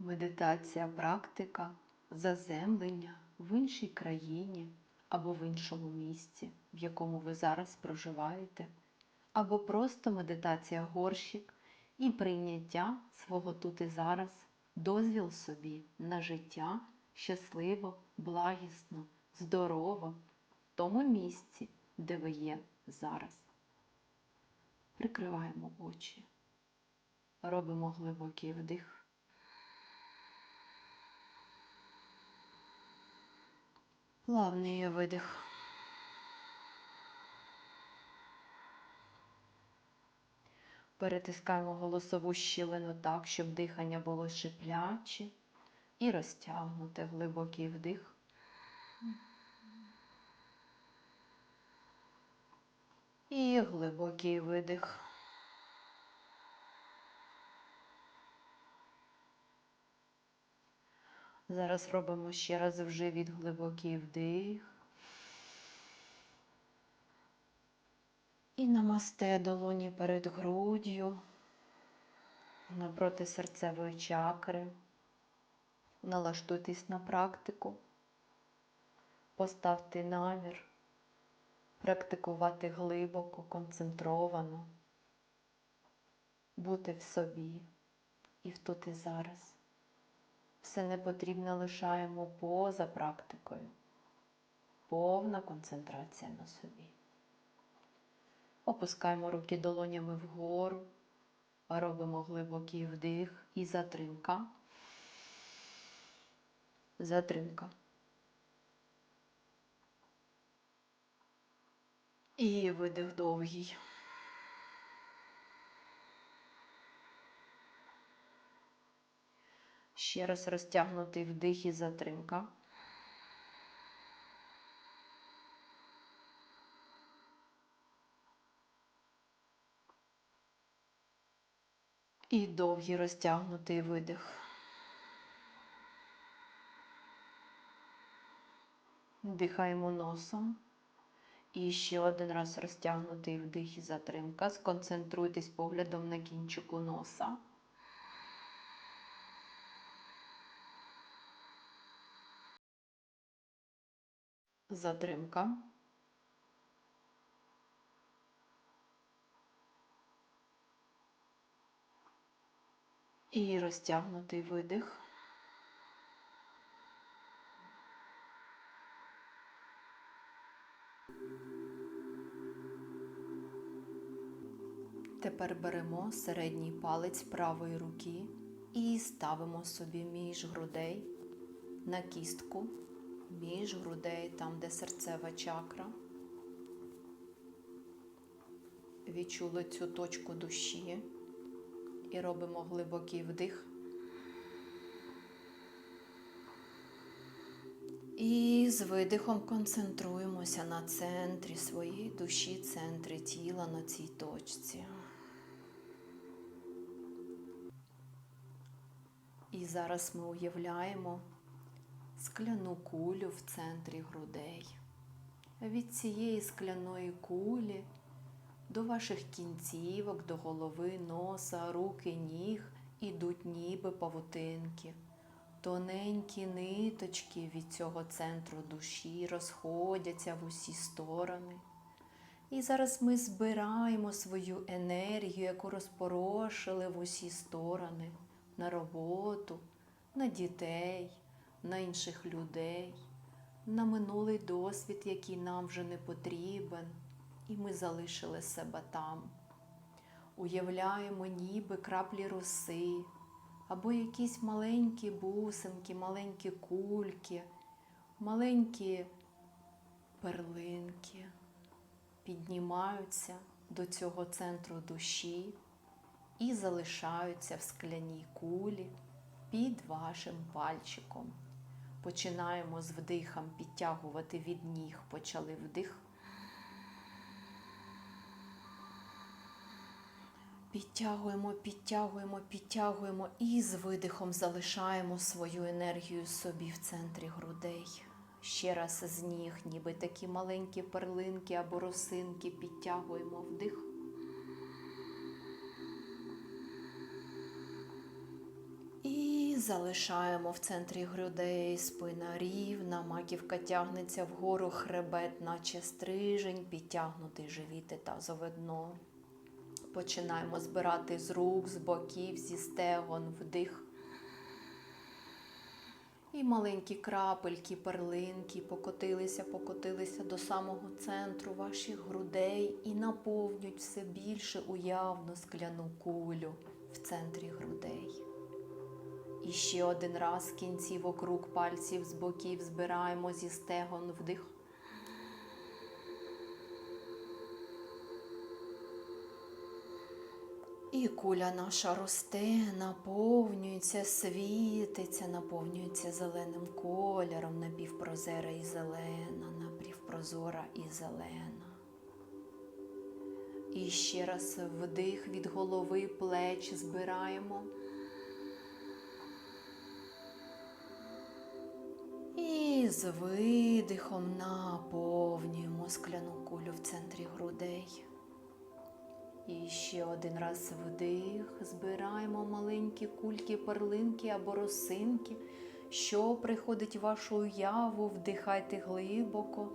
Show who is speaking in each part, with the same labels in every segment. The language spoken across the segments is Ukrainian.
Speaker 1: Медитація практика заземлення в іншій країні або в іншому місці, в якому ви зараз проживаєте, або просто медитація горщик і прийняття свого тут і зараз, дозвіл собі на життя щасливо, благісно, здорово в тому місці, де ви є зараз. Прикриваємо очі, робимо глибокий вдих. Плавний видих. Перетискаємо голосову щілину так, щоб дихання було шипляче і розтягнуте глибокий вдих. І глибокий видих. Зараз робимо ще раз в живіт глибокий вдих. І намасте долоні перед груддю, напроти серцевої чакри. Налаштуйтесь на практику. Поставте намір практикувати глибоко, концентровано, бути в собі і в тут і зараз. Все непотрібне лишаємо поза практикою. Повна концентрація на собі. Опускаємо руки долонями вгору, робимо глибокий вдих і затримка. Затримка. І видих довгий. Ще раз розтягнутий вдих і затримка. І довгий розтягнутий видих. Дихаємо носом. І ще один раз розтягнутий вдих і затримка. Сконцентруйтесь поглядом на кінчику носа. Затримка. І розтягнутий видих. Тепер беремо середній палець правої руки і ставимо собі між грудей на кістку, між грудей, там, де серцева чакра. Відчули цю точку душі і робимо глибокий вдих. І з видихом концентруємося на центрі своєї душі, центрі тіла на цій точці. І зараз ми уявляємо скляну кулю в центрі грудей. Від цієї скляної кулі до ваших кінцівок, до голови, носа, руки, ніг ідуть ніби павутинки. Тоненькі ниточки від цього центру душі розходяться в усі сторони. І зараз ми збираємо свою енергію, яку розпорошили в усі сторони, на роботу, на дітей, на інших людей, на минулий досвід, який нам вже не потрібен, і ми залишили себе там. Уявляємо ніби краплі роси або якісь маленькі бусинки, маленькі кульки, маленькі перлинки піднімаються до цього центру душі і залишаються в скляній кулі під вашим пальчиком. Починаємо з вдихом підтягувати від ніг, почали вдих. Підтягуємо, підтягуємо, підтягуємо і з видихом залишаємо свою енергію собі в центрі грудей. Ще раз з ніг, ніби такі маленькі перлинки або росинки підтягуємо вдих. Залишаємо в центрі грудей, спина рівна, маківка тягнеться вгору, хребет, наче стрижень, підтягнутий живіт і тазове дно. Починаємо збирати з рук, з боків, зі стегон, вдих. І маленькі крапельки, перлинки покотилися, покотилися до самого центру ваших грудей і наповнюють все більше уявну скляну кулю в центрі грудей. І ще один раз кінці вокруг пальців з боків збираємо зі стегон вдих. І куля наша росте, наповнюється, світиться, наповнюється зеленим кольором, напівпрозора і зелена, напівпрозора і зелена. І ще раз вдих від голови плеч збираємо. З видихом наповнюємо скляну кулю в центрі грудей. І ще один раз вдих, збираємо маленькі кульки, перлинки або росинки, що приходить в вашу уяву, вдихайте глибоко.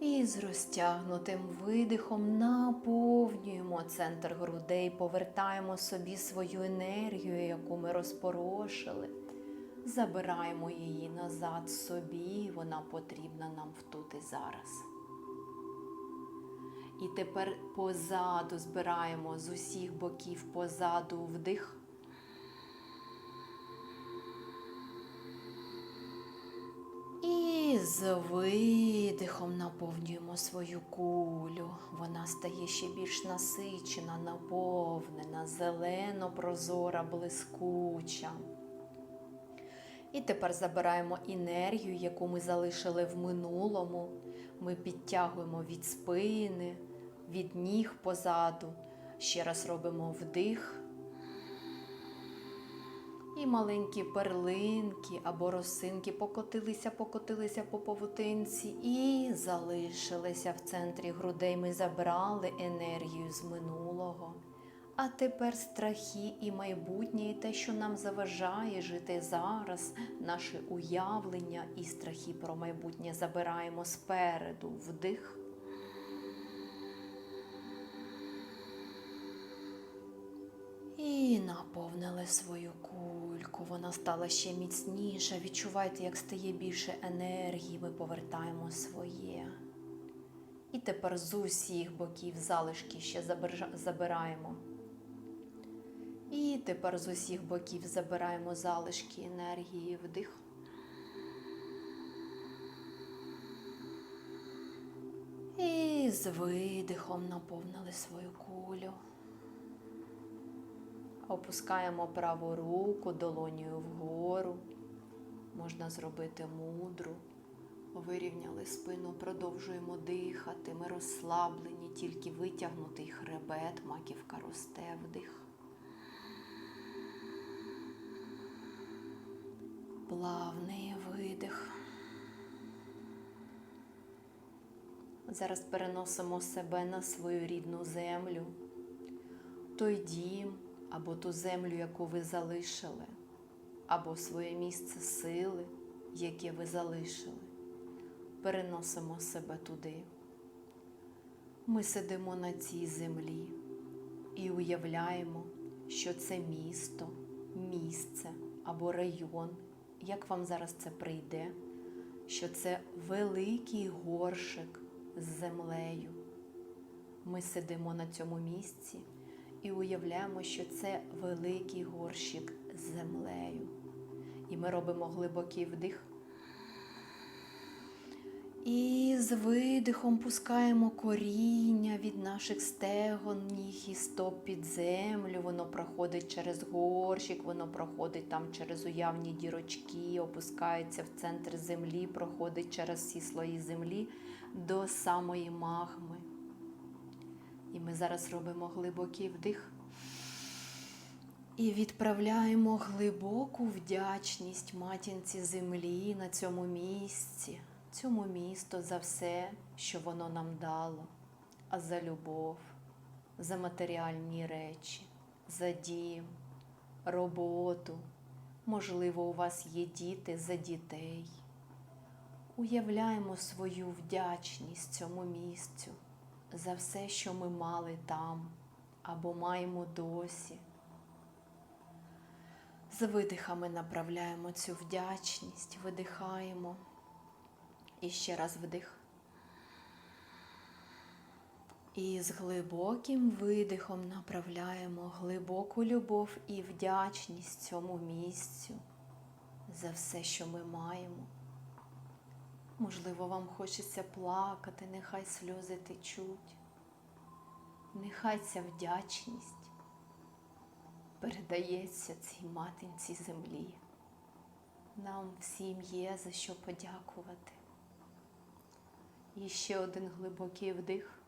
Speaker 1: І з розтягнутим видихом наповнюємо центр грудей, повертаємо собі свою енергію, яку ми розпорошили. Забираємо її назад собі, вона потрібна нам тут і зараз. І тепер позаду збираємо з усіх боків позаду вдих. І з видихом наповнюємо свою кулю. Вона стає ще більш насичена, наповнена, зелено, прозора, блискуча. І тепер забираємо енергію, яку ми залишили в минулому. Ми підтягуємо від спини, від ніг позаду. Ще раз робимо вдих. І маленькі перлинки або росинки покотилися, покотилися по павутинці і залишилися в центрі грудей. Ми забрали енергію з минулого. А тепер страхи і майбутнє, і те, що нам заважає жити зараз, наше уявлення і страхи про майбутнє забираємо спереду вдих. І наповнили свою кульку. Вона стала ще міцніша. Відчувайте, як стає більше енергії. Ми повертаємо своє. І тепер з усіх боків залишки ще забираємо. І тепер з усіх боків забираємо залишки енергії вдих. І з видихом наповнили свою кулю. Опускаємо праву руку долонію вгору. Можна зробити мудру. Вирівняли спину, продовжуємо дихати. Ми розслаблені, тільки витягнутий хребет, маківка росте вдих. Плавний видих. Зараз переносимо себе на свою рідну землю, той дім або ту землю, яку ви залишили, або своє місце сили, яке ви залишили. Переносимо себе туди. Ми сидимо на цій землі і уявляємо, що це місто, місце або район, як вам зараз це прийде, що це великий горшик з землею. Ми сидимо на цьому місці і уявляємо, що це великий горщик з землею. І ми робимо глибокий вдих. І з видихом пускаємо коріння від наших стегон, ніг і стоп під землю. Воно проходить через горщик, воно проходить там через уявні дірочки, опускається в центр землі, проходить через всі слої землі до самої магми. І ми зараз робимо глибокий вдих. І відправляємо глибоку вдячність матінці землі на цьому місці, цьому місту за все, що воно нам дало, а за любов, за матеріальні речі, за дім, роботу, Можливо, у вас є діти за дітей. Уявляємо свою вдячність цьому місцю за все, що ми мали там або маємо досі. З видихами направляємо цю вдячність, видихаємо. І ще раз вдих. І з глибоким видихом направляємо глибоку любов і вдячність цьому місцю за все, що ми маємо. Можливо, вам хочеться плакати, нехай сльози течуть. Нехай ця вдячність передається цій матінці землі. Нам всім є за що подякувати. І ще один глибокий вдих.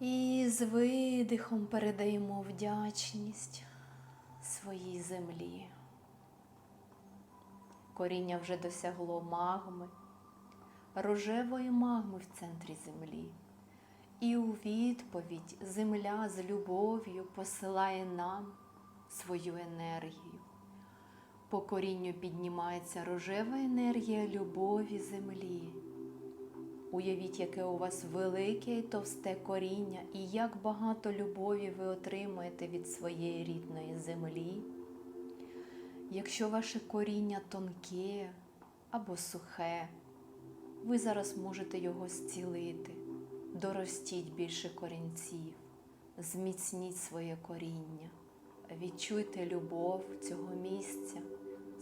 Speaker 1: І з видихом передаємо вдячність своїй землі. Коріння вже досягло магми, рожевої магми в центрі землі. І у відповідь земля з любов'ю посилає нам свою енергію. По корінню піднімається рожева енергія любові землі. Уявіть, яке у вас велике і товсте коріння, і як багато любові ви отримуєте від своєї рідної землі. Якщо ваше коріння тонке або сухе, ви зараз можете його зцілити, доростіть більше корінців, зміцніть своє коріння, відчуйте любов цього місця,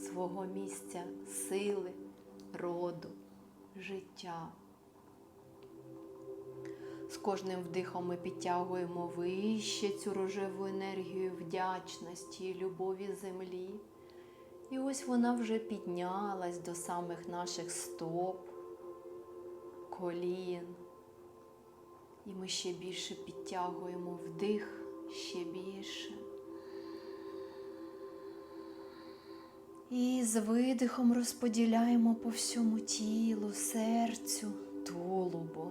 Speaker 1: свого місця сили, роду, життя. З кожним вдихом ми підтягуємо вище цю рожеву енергію вдячності і любові землі. І ось вона вже піднялась до самих наших стоп, колін. І ми ще більше підтягуємо вдих, ще більше. І з видихом розподіляємо по всьому тілу, серцю, тулубу.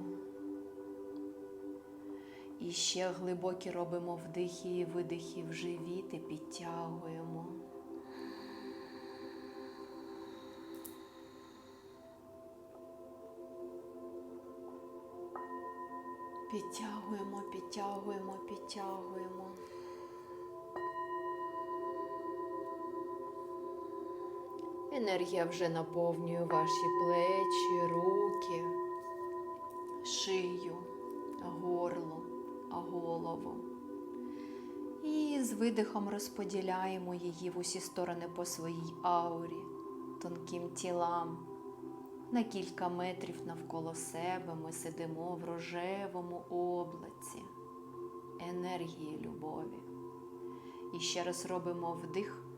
Speaker 1: І ще глибокі робимо вдихи і видихи в живіт і підтягуємо. Підтягуємо, підтягуємо, підтягуємо. Енергія вже наповнює ваші плечі, руки, шию, горло, голову. І з видихом розподіляємо її в усі сторони по своїй аурі, тонким тілам. На кілька метрів навколо себе ми сидимо в рожевому облаці енергії любові. І ще раз робимо вдих.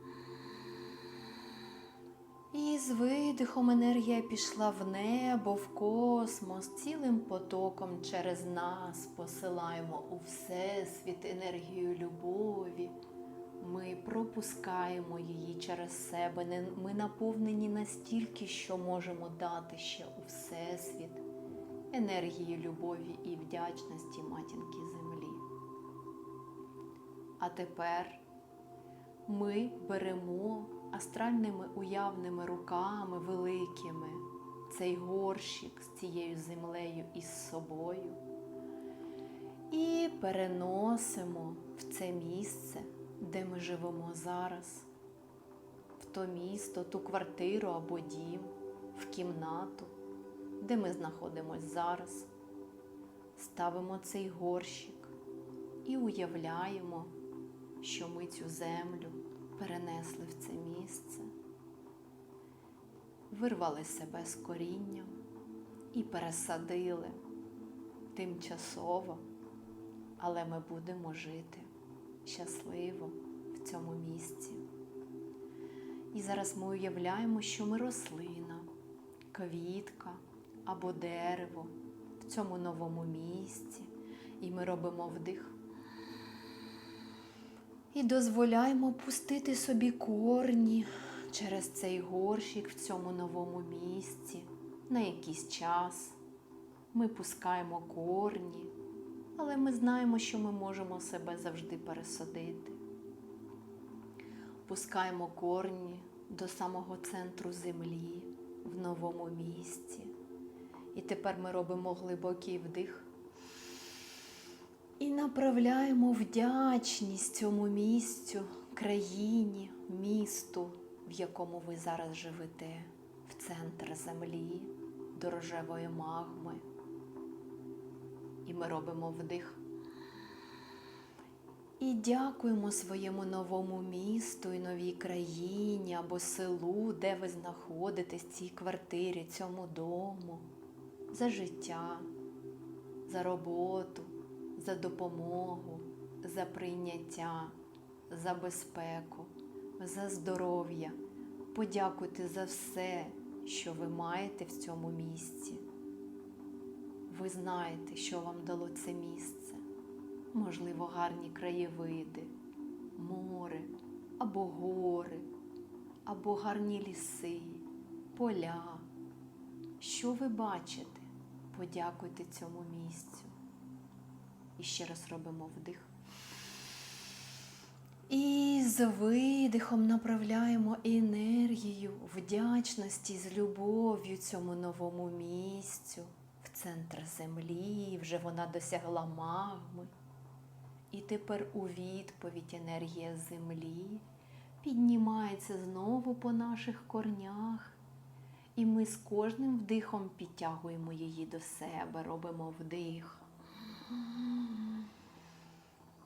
Speaker 1: З видихом енергія пішла в небо, в космос, цілим потоком через нас посилаємо у Всесвіт енергію любові. Ми пропускаємо її через себе. Ми наповнені настільки, що можемо дати ще у Всесвіт енергії любові і вдячності матінки землі. А тепер ми беремо астральними уявними руками великими цей горщик з цією землею із собою і переносимо в це місце, де ми живемо зараз, в то місто, ту квартиру або дім, в кімнату, де ми знаходимося зараз. Ставимо цей горщик і уявляємо, що ми цю землю перенесли в це місце, вирвали себе з корінням і пересадили тимчасово, але ми будемо жити щасливо в цьому місці. І зараз ми уявляємо, що ми рослина, квітка або дерево в цьому новому місці, і ми робимо вдих. І дозволяємо пустити собі корні через цей горщик в цьому новому місці на якийсь час. Ми пускаємо корні, але ми знаємо, що ми можемо себе завжди пересадити. Пускаємо корні до самого центру землі в новому місці. І тепер ми робимо глибокий вдих і направляємо вдячність цьому місцю, країні, місту, в якому ви зараз живете, в центр землі, до рожевої магми. І ми робимо вдих. І дякуємо своєму новому місту і новій країні або селу, де ви знаходитесь, цій квартирі, цьому дому, за життя, за роботу, за допомогу, за прийняття, за безпеку, за здоров'я. Подякуйте за все, що ви маєте в цьому місці. Ви знаєте, що вам дало це місце. Можливо, гарні краєвиди, море або гори, або гарні ліси, поля. Що ви бачите? Подякуйте цьому місцю. І ще раз робимо вдих. І з видихом направляємо енергію вдячності з любов'ю цьому новому місцю в центр землі. Вже вона досягла магми. І тепер у відповідь енергія землі піднімається знову по наших корнях. І ми з кожним вдихом підтягуємо її до себе, робимо вдих.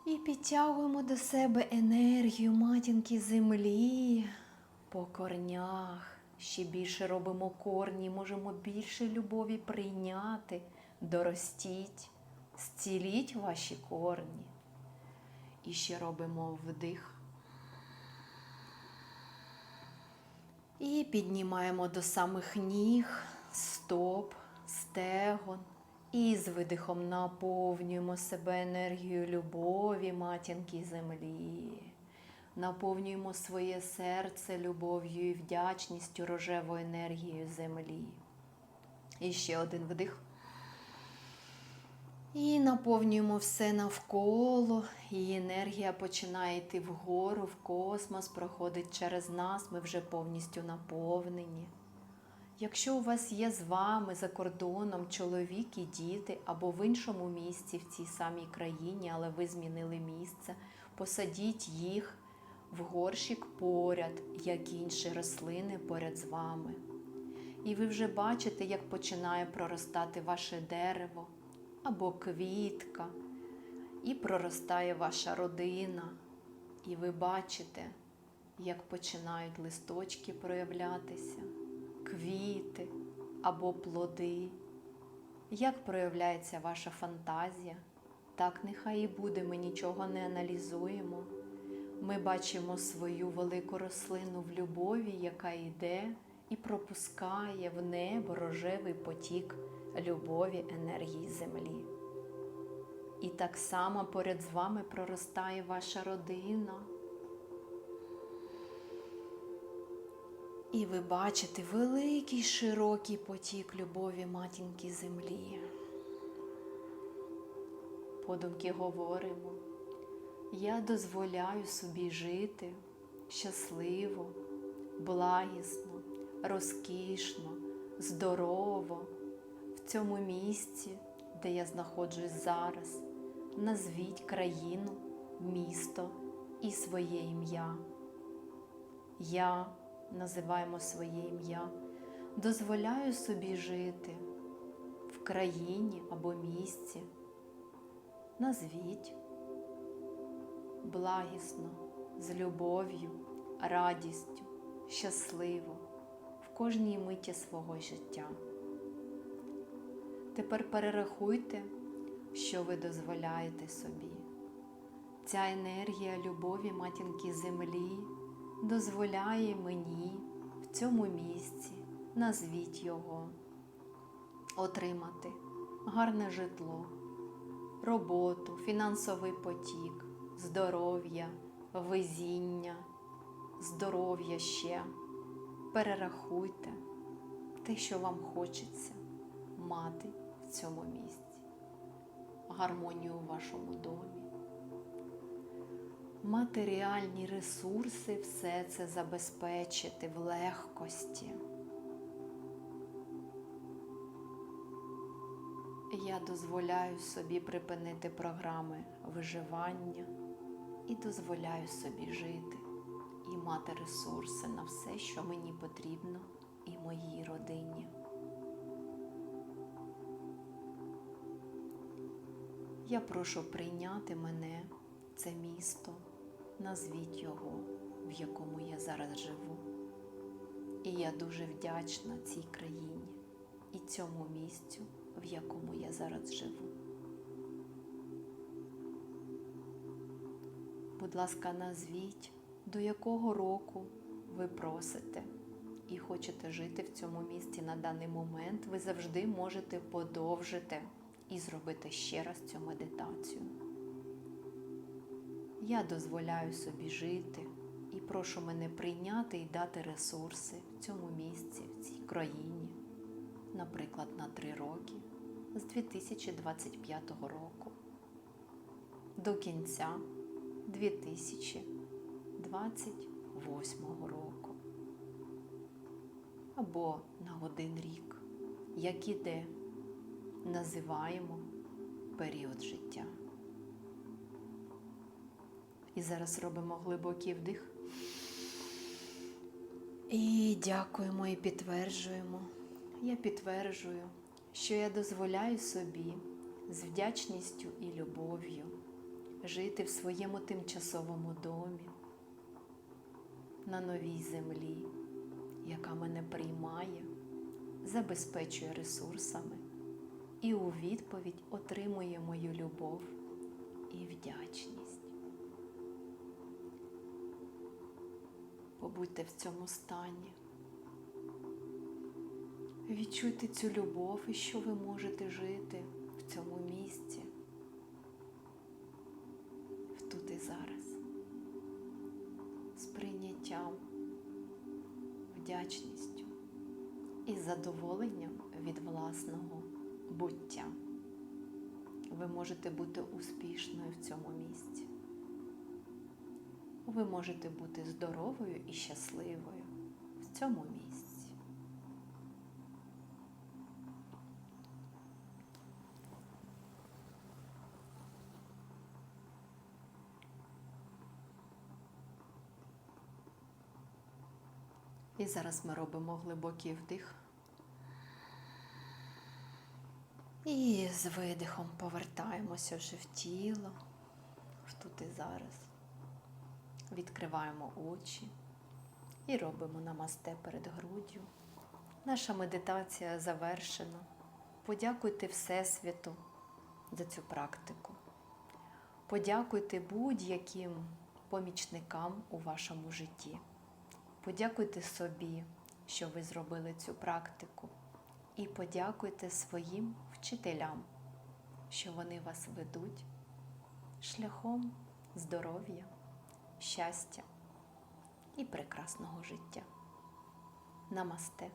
Speaker 1: І підтягуємо до себе енергію матінки землі по корнях. Ще більше робимо корні, можемо більше любові прийняти, доростіть, зціліть ваші корні. І ще робимо вдих. І піднімаємо до самих ніг, стоп, стегон. І з видихом наповнюємо себе енергією любові, матінки землі. Наповнюємо своє серце любов'ю і вдячністю рожевою енергією землі. І ще один вдих. І наповнюємо все навколо, і енергія починає йти вгору, в космос, проходить через нас, ми вже повністю наповнені. Якщо у вас є з вами за кордоном чоловік і діти, або в іншому місці, в цій самій країні, але ви змінили місце, посадіть їх в горщик поряд, як інші рослини поряд з вами. І ви вже бачите, як починає проростати ваше дерево або квітка, і проростає ваша родина. І ви бачите, як починають листочки проявлятися, квіти або плоди. Як проявляється ваша фантазія? Так нехай і буде, ми нічого не аналізуємо. Ми бачимо свою велику рослину в любові, яка йде і пропускає в небо рожевий потік любові енергії землі. І так само поряд з вами проростає ваша родина. І ви бачите великий широкий потік любові матінки землі. Подумки говоримо, я дозволяю собі жити щасливо, благісно, розкішно, здорово в цьому місці, де я знаходжусь зараз. Назвіть країну, місто і своє ім'я. Я називаємо своє ім'я, дозволяю собі жити в країні або місці. Назвіть благісно, з любов'ю, радістю, щасливо в кожній миті свого життя. Тепер перерахуйте, що ви дозволяєте собі. Ця енергія любові матінки землі дозволяє мені в цьому місці, назвіть його, отримати гарне житло, роботу, фінансовий потік, здоров'я, везіння, здоров'я ще. Перерахуйте те, що вам хочеться мати в цьому місці, гармонію у вашому домі. Матеріальні ресурси, все це забезпечити в легкості. Я дозволяю собі припинити програми виживання і дозволяю собі жити і мати ресурси на все, що мені потрібно, і моїй родині. Я прошу прийняти мене, це місто, назвіть його, в якому я зараз живу. І я дуже вдячна цій країні і цьому місцю, в якому я зараз живу. Будь ласка, назвіть, до якого року ви просите і хочете жити в цьому місті на даний момент, ви завжди можете подовжити і зробити ще раз цю медитацію. Я дозволяю собі жити і прошу мене прийняти і дати ресурси в цьому місці, в цій країні, наприклад, на три роки з 2025 року до кінця 2028 року або на один рік, як іде, називаємо період життя. І зараз робимо глибокий вдих. І дякуємо і підтверджуємо. Я підтверджую, що я дозволяю собі з вдячністю і любов'ю жити в своєму тимчасовому домі на новій землі, яка мене приймає, забезпечує ресурсами і у відповідь отримує мою любов і вдячність. Побудьте в цьому стані. Відчуйте цю любов і що ви можете жити в цьому місці, в тут і зараз, з прийняттям, вдячністю і задоволенням від власного буття. Ви можете бути успішною в цьому місці. Ви можете бути здоровою і щасливою в цьому місці. І зараз ми робимо глибокий вдих. І з видихом повертаємося вже в тіло, в тут і зараз. Відкриваємо очі і робимо намасте перед груддю. Наша медитація завершена. Подякуйте Всесвіту за цю практику. Подякуйте будь-яким помічникам у вашому житті. Подякуйте собі, що ви зробили цю практику. І подякуйте своїм вчителям, що вони вас ведуть шляхом здоров'я, щастя і прекрасного життя. Намасте.